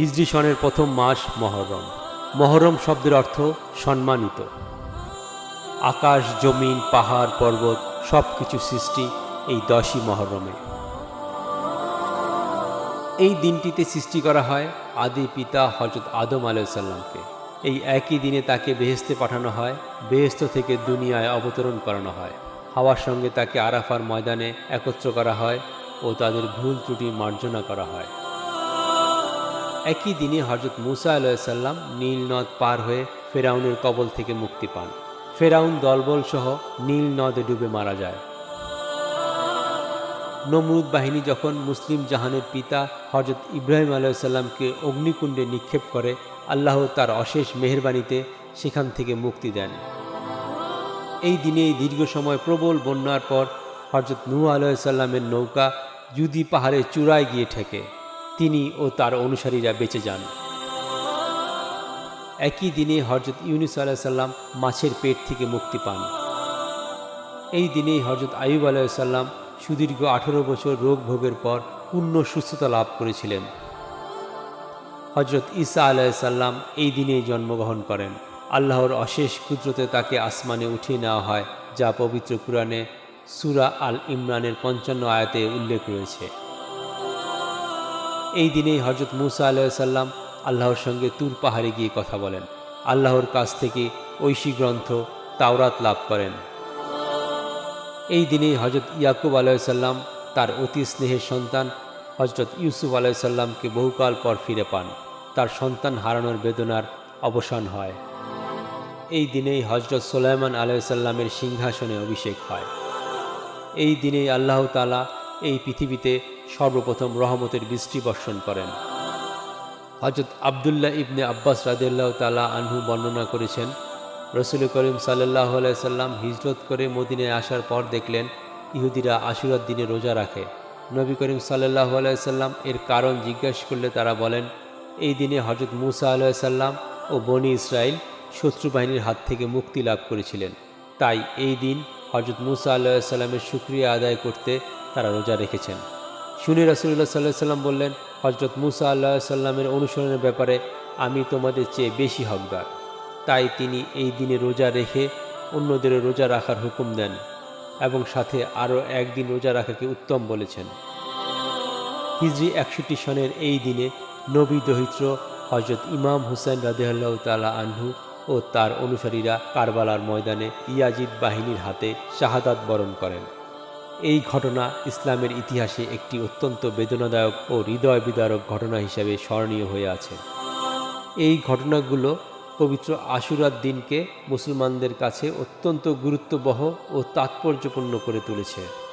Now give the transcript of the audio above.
হিজরি সনের প্রথম মাস মহরম। মহরম শব্দের অর্থ সম্মানিত। আকাশ, জমিন, পাহাড়, পর্বত সব কিছু সৃষ্টি এই দশই মহরমে। এই দিনটিতে সৃষ্টি করা হয় আদি পিতা হজরত আদম আলাইসাল্লামকে এই একই দিনে তাকে বেহেস্তে পাঠানো হয় বেহেস্ত থেকে দুনিয়ায় অবতরণ করানো হয়। হাওয়ার সঙ্গে তাকে আরাফার ময়দানে একত্র করা হয় ও তাদের ভুল ত্রুটি মার্জনা করা হয়। একই দিনে হজরত মুসা আলাইসাল্লাম নীল নদ পার হয়ে ফেরাউনের কবল থেকে মুক্তি পান। ফেরাউন দলবল সহ নীল নদে ডুবে মারা যায়। নমরুদ বাহিনী যখন মুসলিম জাহানের পিতা হজরত ইব্রাহিম আলাইসাল্লামকে অগ্নিকুণ্ডে নিক্ষেপ করে, আল্লাহ তার অশেষ মেহরবানিতে সেখান থেকে মুক্তি দেন। এই দিনে দীর্ঘ সময় প্রবল বন্যার পর হজরত নূ আলাইসাল্লামের নৌকা জুদি পাহাড়ের চূড়ায় গিয়ে ঠেকে। তিনি ও তার অনুসারীরা বেঁচে যান। একই দিনে হজরত ইউনুস আলাইসাল্লাম মাছের পেট থেকে মুক্তি পান। এই দিনেই হজরত আয়ুব আলাইসাল্লাম সুদীর্ঘ আঠেরো বছর রোগ ভোগের পর পূর্ণ সুস্থতা লাভ করেছিলেন। হজরত ঈসা আলাইসাল্লাম এই দিনেই জন্মগ্রহণ করেন। আল্লাহর অশেষ কুদরতে তাকে আসমানে উঠিয়ে নেওয়া হয়, যা পবিত্র কুরআনে সুরা আল ইমরানের পঞ্চান্ন আয়াতে উল্লেখ রয়েছে। এই দিনেই হজরত মুসা আলাইসাল্লাম আল্লাহর সঙ্গে তুর পাহাড়ে গিয়ে কথা বলেন। আল্লাহর কাছ থেকে ঐশী গ্রন্থ তাওরাত লাভ করেন। এই দিনেই হজরত ইয়াকুব আলাইসাল্লাম তার অতি স্নেহের সন্তান হজরত ইউসুফ আলাইসাল্লামকে বহুকাল পর ফিরে পান। তার সন্তান হারানোর বেদনার অবসান হয়। এই দিনেই হজরত সোলাইমান আলাইসাল্লামের সিংহাসনে অভিষেক হয়। এই দিনেই আল্লাহ তালা এই পৃথিবীতে সর্বপ্রথম রহমতের বৃষ্টি বর্ষণ করেন। হজরত আবদুল্লাহ ইবনে আব্বাস রাদিল্লাহ তালা আনহু বর্ণনা করেছেন, রসুল করিম সাল্লাহ আলাইসাল্লাম হিজরত করে মদিনায় আসার পর দেখলেন, ইহুদিরা আশুরার দিনে রোজা রাখে। নবী করিম সাল্লাহ আলাইসাল্লাম এর কারণ জিজ্ঞাসা করলে তারা বলেন, এই দিনে হজরত মুসা আলাইসাল্লাম ও বনি ইসরায়েল শত্রু বাহিনীর হাত থেকে মুক্তি লাভ করেছিলেন। তাই এই দিন হজরত মুসা আল্লাহ সুক্রিয়া আদায় করতে তারা রোজা রেখেছেন। শুনে রাসুল্লাহ সাল্লাহ সাল্লাম বললেন হজরত মুসা আল্লাহ সাল্লামের অনুসরণের ব্যাপারে আমি তোমাদের চেয়ে বেশি হকদার। তাই তিনি এই দিনে রোজা রেখে অন্যদের রোজা রাখার হুকুম দেন এবং সাথে আরও একদিন রোজা রাখাকে উত্তম বলেছেন। হিজরি একষট্টি সনের এই দিনে নবী দহিত্র হজরত ইমাম হুসেন রাদেহাল্লাহ তালা আনহু ও তার অনুসারীরা কারবালার ময়দানে ইয়াজিদ বাহিনীর হাতে শাহাদাত বরণ করেন। এই ঘটনা ইসলামের ইতিহাসে একটি অত্যন্ত বেদনাদায়ক ও হৃদয় বিদারক ঘটনা হিসেবে স্মরণীয় হয়ে আছে। এই ঘটনাগুলো পবিত্র আশুরার দিনকে মুসলমানদের কাছে অত্যন্ত গুরুত্ববহ ও তাৎপর্যপূর্ণ করে তুলেছে।